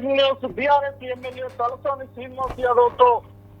Breaking news BRS MLA Talasani Srinivas యాదవ్తో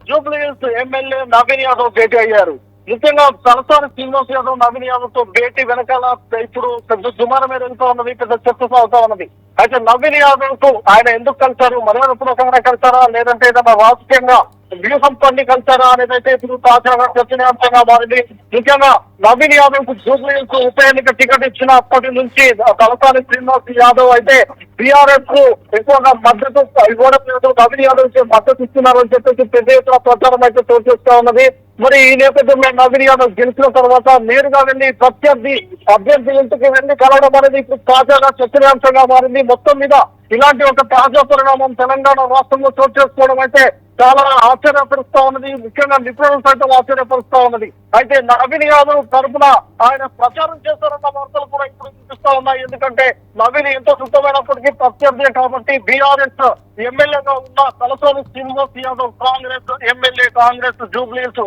Jubilee Hills MLA Naveen Yadav భేటీ అయ్యారు. ముఖ్యంగా తలసాని శ్రీనివాస్ యాదవ్ నవీన్ యాదవ్తో భేటీ వెనకాల ఇప్పుడు పెద్ద దుమారం వెళ్తా ఉన్నది పెద్ద చర్చ సాగుతా ఉన్నది. అయితే నవీన్ యాదవ్కు ఆయన ఎందుకు కలిశారు మర్యాదపూర్వకంగా కలిశారా లేదంటే ఏదైనా రాజకీయంగా వ్యూహం పండి కలిశారా అనేది అయితే ఇప్పుడు తాజాగా చర్చనీయాంశంగా మారింది. ముఖ్యంగా నవీన్ యాదవ్కు జూబ్లీహిల్స్ ఉప ఎన్నిక టికెట్ ఇచ్చిన అప్పటి నుంచి తలసాని శ్రీనివాస్ యాదవ్ అయితే బీఆర్ఎస్కు ఎక్కువగా మద్దతు ఇవ్వడం లేదు. నవీన్ యాదవ్ మద్దతు ఇస్తున్నారు అని చెప్పేసి పెద్ద ఎత్తున ప్రచారం అయితే చోటు చేస్తా ఉన్నది. మరి ఈ నేపథ్యంలో నవీన్ యాదవ్ గెలిచిన తర్వాత నేరుగా వెళ్ళి ప్రత్యర్థి అభ్యర్థి ఇంటికి వెళ్ళి కలవడం అనేది ఇప్పుడు తాజాగా చర్చనీయాంశంగా మారింది. మొత్తం మీద ఇలాంటి ఒక తాజా పరిణామం తెలంగాణ రాష్ట్రంలో చోటు చేసుకోవడం అయితే చాలా ఆశ్చర్యపరుస్తా ఉన్నది. ముఖ్యంగా నిపుణులు సైతం ఆశ్చర్యపరుస్తా ఉన్నది. అయితే నవీన్ యాదవ్ తరపున ఆయన ప్రచారం చేస్తారన్న వార్తలు కూడా ఇప్పుడు వినిపిస్తా ఉన్నాయి. ఎందుకంటే నవీన్ ఎంతో శుద్ధమైనప్పటికీ ప్రత్యర్థి కాబట్టి బీఆర్ఎస్ ఎమ్మెల్యేగా ఉన్న Talasani Srinivas Yadav Congress MLA Congress జూబ్లీస్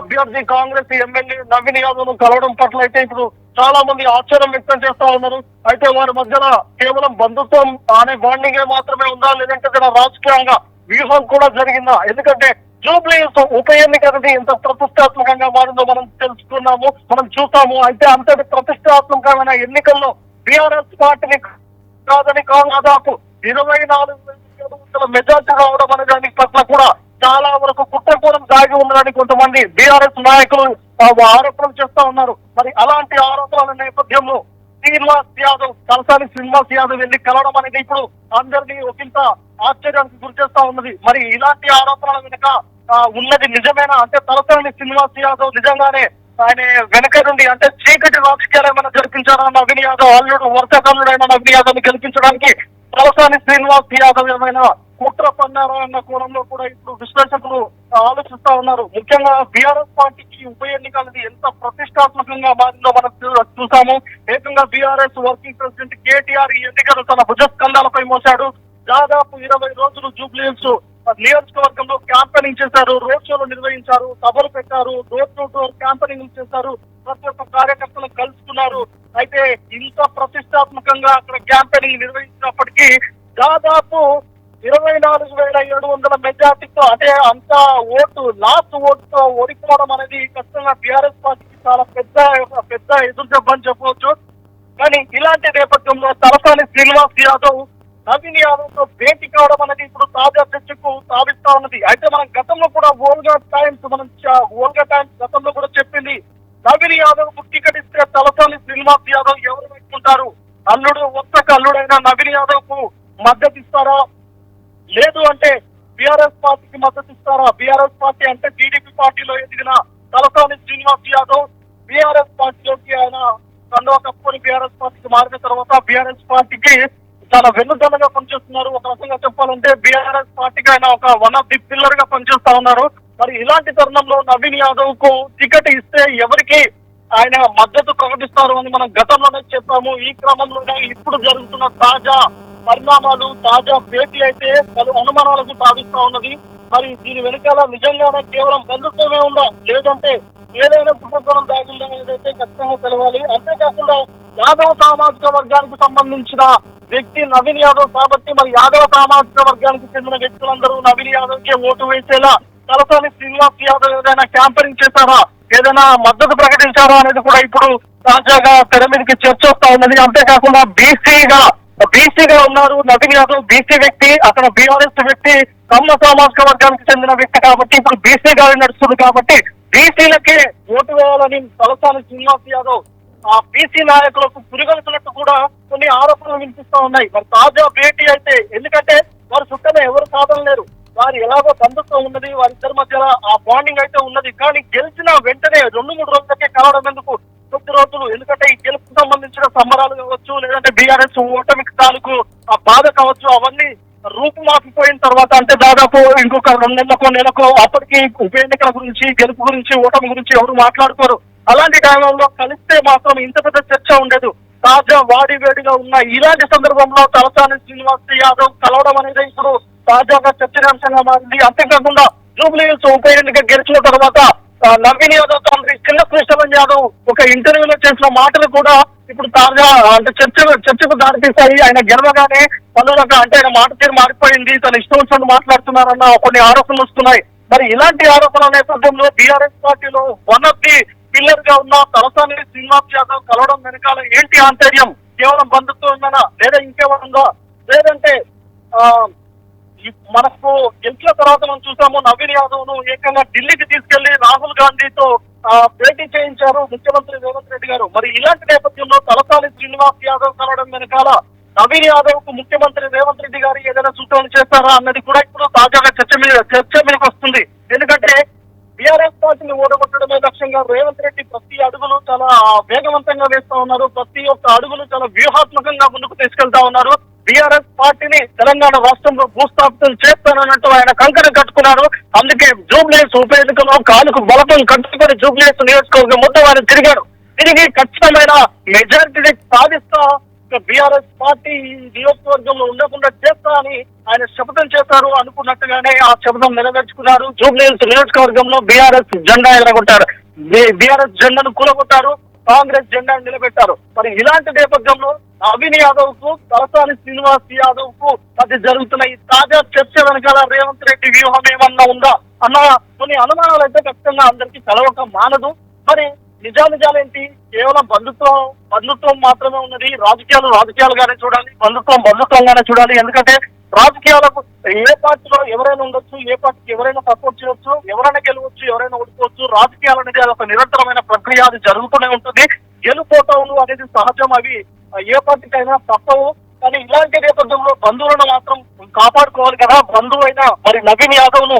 అభ్యర్థి కాంగ్రెస్ ఎమ్మెల్యే నవీన్ యాదవ్ను కలవడం పట్ల అయితే ఇప్పుడు చాలా మంది ఆశ్చర్యం వ్యక్తం చేస్తా ఉన్నారు. అయితే వారి మధ్యన కేవలం బంధుత్వం అనే బాండింగ్ మాత్రమే ఉందా? లేదంటే ఇక్కడ రాజకీయంగా వ్యూహం కూడా జరిగిందా? ఎందుకంటే జూబ్లీ ఉప ఎన్నిక అనేది ఎంత ప్రతిష్టాత్మకంగా మారిందో మనం తెలుసుకున్నాము మనం చూస్తాము. అయితే అంతటి ప్రతిష్టాత్మకమైన ఎన్నికల్లో బీఆర్ఎస్ పార్టీని కాదని దాదాపు ఇరవై నాలుగు వందల మెజార్టీ రావడం అనే దాని పట్ల కూడా చాలా వరకు కుట్రకోణం దాగి ఉన్నదని కొంతమంది బీఆర్ఎస్ నాయకులు ఆరోపణలు చేస్తా ఉన్నారు. మరి అలాంటి ఆరోపణల నేపథ్యంలో శ్రీనివాస్ యాదవ్ తలసాని శ్రీనివాస్ యాదవ్ వెళ్ళి కలవడం అనేది ఇప్పుడు అందరినీ ఒకంత ఆశ్చర్యానికి గురి చేస్తా ఉన్నది. మరి ఇలాంటి ఆరోపణల వెనుక ఉన్నది నిజమేనా? అంటే తలసాని శ్రీనివాస్ యాదవ్ నిజంగానే ఆయన వెనక నుండి అంటే చీకటి రాజకీయాలు ఏమైనా జరిపించారా నవీన్ యాదవ్? అల్లుడు వరుస కల్లుడైన నవీన్ యాదవ్ని గెలిపించడానికి తలసాని శ్రీనివాస్ యాదవ్ ఏమైనా కుట్ర పన్నారా అన్న కోణంలో కూడా ఇప్పుడు విశ్లేషకులు ఆలోచిస్తా ఉన్నారు. ముఖ్యంగా బీఆర్ఎస్ పార్టీకి ఉప ఎన్నికలది ఎంత ప్రతిష్టాత్మకంగా మారిందో మనం చూ- చూసాము. ఏకంగా బీఆర్ఎస్ వర్కింగ్ ప్రెసిడెంట్ కేటీఆర్ ఈ ఎన్నికలు తన భుజస్కంధాలపై మోశాడు. దాదాపు ఇరవై రోజులు జూబ్లీహిల్స్ నియోజకవర్గంలో క్యాంపెనింగ్ చేశారు. రోడ్ షోలు నిర్వహించారు. సభలు పెట్టారు. డోర్ టు డోర్ క్యాంపెనింగ్ చేశారు. ప్రతి ఒక్క కార్యకర్తలు కలుసుకున్నారు. అయితే ఇంత ప్రతిష్టాత్మకంగా అక్కడ క్యాంపెనింగ్ నిర్వహించినప్పటికీ దాదాపు ఇరవై నాలుగు వేల ఏడు వందల మెజార్టీతో అంటే అంత ఓటు లాస్ట్ ఓటుతో ఓడిపోవడం అనేది ఖచ్చితంగా బీఆర్ఎస్ పార్టీకి చాలా పెద్ద పెద్ద ఎదురు అని చెప్పవచ్చు. కానీ ఇలాంటి నేపథ్యంలో తలసాని శ్రీనివాస్ యాదవ్ నవీన్ యాదవ్తో భేటీ కావడం అనేది ఇప్పుడు తాజా చర్చకు సాధిస్తా ఉన్నది. అయితే మనం గతంలో కూడా ఓల్గా టైమ్స్ మనం ఓల్గా టైమ్స్ గతంలో కూడా చెప్పింది నవీన్ యాదవ్కు టికెట్ ఇస్తే తలసాని శ్రీనివాస్ యాదవ్ ఎవరు పెట్టుకుంటారు? అల్లుడు ఒక్క అల్లుడైన నవీన్ యాదవ్కు మద్దతు ఇస్తారా లేదు అంటే బీఆర్ఎస్ పార్టీకి మద్దతు ఇస్తారా? బీఆర్ఎస్ పార్టీ అంటే టీడీపీ పార్టీలో ఎదిగిన తలసాని శ్రీనివాస్ యాదవ్ బీఆర్ఎస్ పార్టీలోకి ఆయన కండువా కప్పుకొని బీఆర్ఎస్ పార్టీకి మారిన తర్వాత బీఆర్ఎస్ పార్టీకి చాలా వెన్నుదన్నగా పనిచేస్తున్నారు. ఒక రకంగా చెప్పాలంటే బీఆర్ఎస్ పార్టీకి ఆయన ఒక వన్ ఆఫ్ ది పిల్లర్గా పనిచేస్తా ఉన్నారు. మరి ఇలాంటి తరుణంలో నవీన్ యాదవ్కు టికెట్ ఇస్తే ఎవరికి ఆయన మద్దతు ప్రకటిస్తారు అని మనం గతంలోనే చెప్పాము. ఈ క్రమంలోనే ఇప్పుడు జరుగుతున్న తాజా పరిణామాలు తాజా భేటీ అయితే పలు అనుమానాలకు సాధిస్తా ఉన్నది. మరి దీని వెనుకాల నిజంగానే కేవలం బంధుత్వమే ఉందా? లేదంటే ఏదైనా కుటుంబం దాగుందా ఏదైతే ఖచ్చితంగా తెలవాలి. అంతేకాకుండా యాదవ సామాజిక వర్గానికి సంబంధించిన వ్యక్తి నవీన్ యాదవ్ కాబట్టి మరి యాదవ సామాజిక వర్గానికి చెందిన వ్యక్తులందరూ నవీన్ యాదవ్ కే ఓటు వేసేలా తలసాని శ్రీనివాస్ యాదవ్ ఏదైనా క్యాంపెయినింగ్ చేశారా? ఏదైనా మద్దతు ప్రకటించారా అనేది కూడా ఇప్పుడు తాజాగా తెర మీదకి చర్చ వస్తా ఉన్నది. అంతేకాకుండా బీసీగా బీసీగా ఉన్నారు నవీన్ యాదవ్ బీసీ వ్యక్తి అతను బీఆర్ఎస్ వ్యక్తి కమ్మ సామాజిక వర్గానికి చెందిన వ్యక్తి కాబట్టి ఇప్పుడు బీసీ గాలి నడుస్తుంది కాబట్టి బీసీలకే ఓటు వేయాలని తలసాని శ్రీనివాస్ యాదవ్ ఆ బీసీ నాయకులకు పురిగొల్పినట్టు కూడా కొన్ని ఆరోపణలు వినిపిస్తా ఉన్నాయి. మరి తాజా భేటీ అయితే ఎందుకంటే వారు చుట్టమే ఎవరు సాధన లేరు. వారి ఎలాగో బంధుత్వం ఉన్నది వారిద్దరి మధ్య ఆ బాండింగ్ అయితే ఉన్నది. కానీ గెలిచిన వెంటనే రెండు మూడు రోజులకే కలవడం ఎందుకు? కొద్ది రోజులు ఎందుకంటే ఈ గెలుపుకు సంబంధించిన సంబరాలు కావచ్చు లేదంటే బీఆర్ఎస్ ఓటమికి తాలూకు ఆ బాధ కావచ్చు అవన్నీ రూపుమాపిపోయిన తర్వాత అంటే దాదాపు ఇంకొక రెండు నెలలకో నెలకో అప్పటికి ఉప ఎన్నికల గురించి గెలుపు గురించి ఓటమి గురించి ఎవరు మాట్లాడుకోరు. అలాంటి టైంలో కలిస్తే మాత్రం ఇంత పెద్ద చర్చ ఉండదు. తాజా వాడి వేడిగా ఉన్న ఇలాంటి సందర్భంలో తలసాని శ్రీనివాస్ యాదవ్ కలవడం అనేది ఇప్పుడు తాజాగా చర్చనీయాంశంగా మారింది. అంతేకాకుండా జూబ్లీ హిల్స్ ఉప ఎన్నిక గెలిచిన తర్వాత నవీన్ యాదవ్ తండ్రి కింద కృష్ణవన్ యాదవ్ ఒక ఇంటర్వ్యూలో చేసిన మాటలు కూడా ఇప్పుడు తాజా అంటే చర్చ చర్చకు దారితీస్తాయి ఆయన గెలవగానే పలు రకాల అంటే ఆయన మాట తీరు మారిపోయింది. తన ఇష్టం వచ్చినట్టు మాట్లాడుతున్నారన్న కొన్ని ఆరోపణలు వస్తున్నాయి. మరి ఇలాంటి ఆరోపణల నేపథ్యంలో బీఆర్ఎస్ పార్టీలో వన్ ఆఫ్ ది పిల్లర్గా ఉన్న తలసాని శ్రీనివాస్ యాదవ్ కలవడం వెనకాల ఏంటి ఆంతర్యం? కేవలం బంధుత్వం ఉందనా? లేదా ఇంకేమన్నా లేదంటే ఆ మనకు గెలిచిన తర్వాత మనం చూసాము నవీన్ యాదవ్ను ఏకంగా ఢిల్లీకి తీసుకెళ్ళి రాహుల్ గాంధీతో భేటీ చేయించారు ముఖ్యమంత్రి రేవంత్ రెడ్డి గారు. మరి ఇలాంటి నేపథ్యంలో తలసాని శ్రీనివాస్ యాదవ్ కలవడం వెనకాల నవీన్ యాదవ్కు ముఖ్యమంత్రి రేవంత్ రెడ్డి గారు ఏదైనా సూచనలు చేస్తారా అన్నది కూడా ఇప్పుడు తాజాగా చర్చ మీద చర్చ మీదకి వస్తుంది. ఎందుకంటే బీఆర్ఎస్ పార్టీని ఓడగొట్టడమే లక్ష్యంగా రేవంత్ రెడ్డి ప్రతి అడుగులు చాలా వేగవంతంగా వేస్తా ఉన్నారు. ప్రతి ఒక్క అడుగులు చాలా వ్యూహాత్మకంగా ముందుకు తీసుకెళ్తా ఉన్నారు. బీఆర్ఎస్ పార్టీని తెలంగాణ రాష్ట్రంలో భూస్థాపితం చేస్తానన్నట్టు ఆయన కంకణం కట్టుకున్నారు అందుకే జూబ్లీస్ ఉప ఎన్నికలో కాలుకు బలపం కట్టుకుని జూబ్లీస్ నియోజకవర్గం మొత్తం ఆయన తిరిగారు తిరిగి ఖచ్చితమైన మెజారిటీని సాధిస్తా బీఆర్ఎస్ పార్టీ నియోజకవర్గంలో ఉండకుండా చేస్తా అని ఆయన శపథం చేశారు అనుకున్నట్టుగానే ఆ శపథం నెరవేర్చుకున్నారు. జూబ్లీహిల్స్ నియోజకవర్గంలో బీఆర్ఎస్ జెండా ఎగరగొట్టారు. బీఆర్ఎస్ జెండాను కూలగొట్టారు. కాంగ్రెస్ జెండాను నిలబెట్టారు. మరి ఇలాంటి నేపథ్యంలో నవీన్ యాదవ్కు తలసాని శ్రీనివాస్ యాదవ్కు మధ్య జరుగుతున్న ఈ తాజా చర్చ వెనకాల రేవంత్ రెడ్డి వ్యూహం ఏమన్నా ఉందా? అన్న కొన్ని అనుమానాలు అయితే ఖచ్చితంగా అందరికీ కలవక మానదు. మరి నిజానిజాలేంటి? కేవలం బంధుత్వం బంధుత్వం మాత్రమే ఉన్నది. రాజకీయాలు రాజకీయాలుగానే చూడాలి బంధుత్వం బంధుత్వంగానే చూడాలి. ఎందుకంటే రాజకీయాలకు ఏ పార్టీలో ఎవరైనా ఉండొచ్చు ఏ పార్టీకి ఎవరైనా సపోర్ట్ చేయొచ్చు ఎవరైనా గెలవచ్చు ఎవరైనా ఓడిపోవచ్చు రాజకీయాలు అనేది అది ఒక నిరంతరమైన ప్రక్రియ అది జరుగుతూనే ఉంటుంది. గెలుపోటములు అనేది సహజం అవి ఏ పార్టీకైనా తప్పవు. కానీ ఇలాంటి నేపథ్యంలో బంధువులను మాత్రం కాపాడుకోవాలి కదా. బంధువు అయినా మరి నవీన్ యాదవ్ను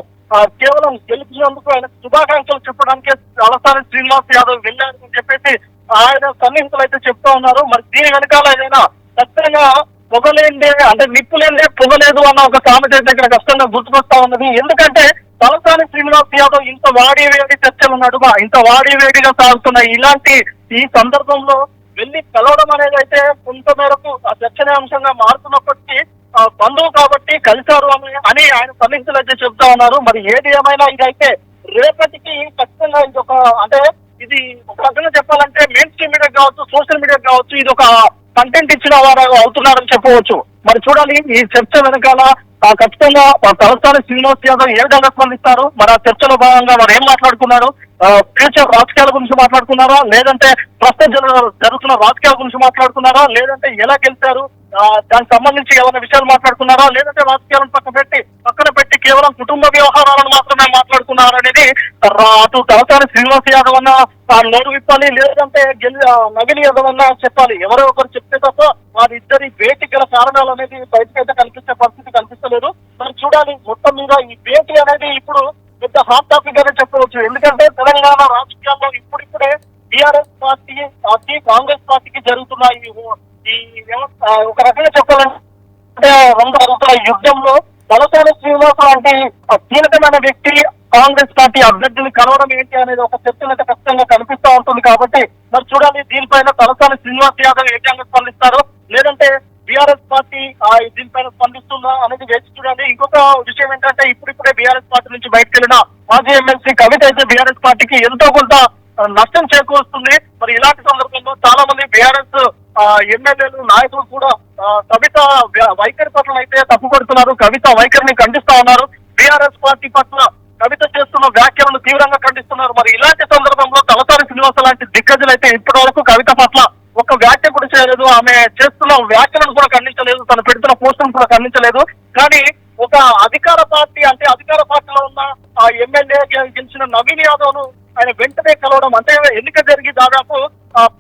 కేవలం గెలిచినందుకు ఆయన శుభాకాంక్షలు చెప్పడానికే తలసాని శ్రీనివాస్ యాదవ్ వెళ్ళారు అని చెప్పేసి ఆయన సన్నిహితులు అయితే చెప్తా ఉన్నారు. మరి దీని వెనకాల ఏదైనా ఖచ్చితంగా పొగలేండి అంటే నిప్పు పొగలేదు అన్న ఒక సామెత అయితే ఇక్కడ కష్టంగా గుర్తుకొస్తా ఉన్నది. ఎందుకంటే తలసాని శ్రీనివాస్ యాదవ్ ఇంత వాడి వేడి చర్చలు నడుమ ఇంత వాడి వేడిగా సాగుతున్న ఇలాంటి ఈ సందర్భంలో వెళ్ళి కలవడం అనేది అయితే కొంత మేరకు ఆ చర్చనీయాంశంగా మారుతున్నప్పటికీ ఆ, బంధువు కాబట్టి కలిశారు అని అని ఆయన సమీక్షలు అయితే చెప్తా ఉన్నారు. మరి ఏది ఏమైనా ఇదైతే రేపటికి ఖచ్చితంగా ఇది ఒక అంటే ఇది ఒక రకంగా చెప్పాలంటే మెయిన్ స్ట్రీమ్ మీడియా కావచ్చు సోషల్ మీడియా కావచ్చు ఇది ఒక కంటెంట్ ఇచ్చిన వారు అవుతున్నారని చెప్పవచ్చు. మరి చూడాలి ఈ చర్చ వెనకాల ఖచ్చితంగా తలసాని శ్రీనివాస్ యాదవ్ ఏ విధంగా స్పందిస్తారు? మరి ఆ చర్చలో భాగంగా వారు ఏం మాట్లాడుకున్నారు? ఫ్యూచర్ రాజకీయాల గురించి మాట్లాడుకున్నారా? లేదంటే ప్రస్తుతం జరుగుతున్న రాజకీయాల గురించి మాట్లాడుకున్నారా? లేదంటే ఎలా గెలిచారు? దానికి సంబంధించి ఏమైనా విషయాలు మాట్లాడుకున్నారా? లేదంటే రాజకీయాలను పక్కన పెట్టి పక్కన పెట్టి కేవలం కుటుంబ వ్యవహారాలను మాత్రమే మాట్లాడుకున్నారు అనేది? రా- అటు తలసాని శ్రీనివాస్ యాదవ్ అన్న నోరు విప్పాలి లేదంటే గెలి నవీన్ యాదవ్ అన్న చెప్పాలి. ఎవరో ఒకరు చెప్తే తప్ప వారిద్దరి భేటీ గల కారణాలు అనేది బయటకైతే కనిపించే పరిస్థితి కనిపిస్తలేదు. మరి చూడాలి మొత్తం మీద ఈ భేటీ అనేది ఇప్పుడు పెద్ద హాట్ టాపిక్ అనే చెప్పవచ్చు. ఎందుకంటే తెలంగాణ రాజకీయాల్లో ఇప్పుడిప్పుడే టిఆర్ఎస్ పార్టీ పార్టీ కాంగ్రెస్ పార్టీకి జరుగుతున్న ఈ ఈ వ్యవస్థ. ఒక రకంగా చెప్పాలంటే రెండు జరుగుతున్న యుద్ధంలో తలసాని శ్రీనివాస లాంటి కీలకమైన వ్యక్తి కాంగ్రెస్ పార్టీ అభ్యర్థిని కలవడం ఏంటి అనేది ఒక చర్చ అయితే ఖచ్చితంగా కనిపిస్తూ ఉంటుంది కాబట్టి మరి చూడాలి దీనిపైన తలసాని శ్రీనివాస్ యాదవ్ ఏ విధంగా స్పందిస్తారు లేదంటే బీఆర్ఎస్ పార్టీ ఆ, దీనిపైన స్పందిస్తుందా అనేది వేచి చూడండి. ఇంకొక విషయం ఏంటంటే ఇప్పుడిప్పుడే బీఆర్ఎస్ పార్టీ నుంచి బయటకు వెళ్ళిన మాజీ ఎమ్మెల్సీ కవిత అయితే బీఆర్ఎస్ పార్టీకి ఎంతో కొంత నష్టం చేకూరుస్తుంది. మరి ఇలాంటి సందర్భంలో చాలా మంది బీఆర్ఎస్ ఎమ్మెల్యేలు నాయకులు కూడా కవిత వైఖరి పట్ల అయితే తప్పుపడుతున్నారు. కవిత వైఖరిని ఖండిస్తా ఉన్నారు. బీఆర్ఎస్ పార్టీ పట్ల కవిత చేస్తున్న వ్యాఖ్యలను తీవ్రంగా ఖండిస్తున్నారు. మరి ఇలాంటి సందర్భంలో తలసాని శ్రీనివాస లాంటి దిగ్గజులు అయితే ఇప్పటి వరకు కవిత పట్ల ఒక వ్యాఖ్య కూడా చేయలేదు. ఆమె చేస్తున్న వ్యాఖ్యలను కూడా ఖండించలేదు. తను పెడుతున్న పోస్టులను కూడా ఖండించలేదు. కానీ ఒక అధికార పార్టీ అంటే అధికార పార్టీలో ఉన్న ఆ ఎమ్మెల్యే గెలిచిన నవీన్ యాదవ్ను ఆయన వెంటనే కలవడం అంటే ఎన్నిక జరిగి దాదాపు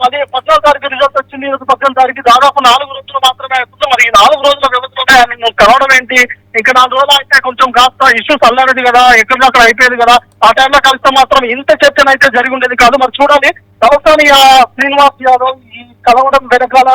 పది పద్నాలుగు తారీఖు రిజల్ట్ వచ్చింది. ఈరోజు పద్నాలుగు తారీఖు దాదాపు నాలుగు రోజులు మాత్రమే అవుతుంది. మరి ఈ నాలుగు రోజుల వ్యవధిలోనే ఆయన కలవడం ఏంటి? ఇంకా నాలుగు రోజులు అయితే కొంచెం కాస్త ఇష్యూస్ అల్లారది కదా ఎక్కడికక్కడ అయిపోయేది కదా. ఆ టైంలో కలిస్తే మాత్రం ఇంత చర్చనైతే జరిగి ఉండేది కాదు. మరి చూడాలి తలసాని ఆ శ్రీనివాస్ యాదవ్ కలవడం వెనకాల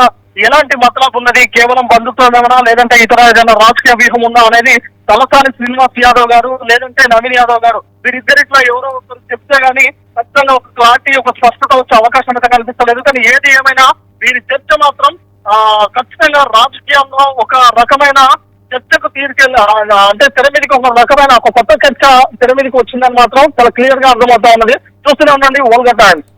ఎలాంటి మతలాపు ఉన్నది? కేవలం బంధుత్వం ఏమైనా లేదంటే ఇతర ఏదైనా రాజకీయ వ్యూహం ఉందా అనేది తలసాని శ్రీనివాస్ యాదవ్ గారు లేదంటే నవీన్ యాదవ్ గారు వీరిద్దరిట్లో ఎవరో ఒకరు చెప్తే గానీ ఖచ్చితంగా ఒక క్లారిటీ ఒక స్పష్టత వచ్చే అవకాశం అయితే కనిపిస్తలేదు కానీ ఏది ఏమైనా వీరి చర్చ మాత్రం ఆ ఖచ్చితంగా రాజకీయంలో ఒక రకమైన చర్చకు తీసుకెళ్ళి అంటే తెర మీదకి ఒక రకమైన ఒక కొత్త చర్చ తెర మీదకి వచ్చిందని మాత్రం చాలా క్లియర్గా అర్థమవుతా ఉన్నది. చూస్తూనే ఉండండి ఓల్గా టైమ్స్.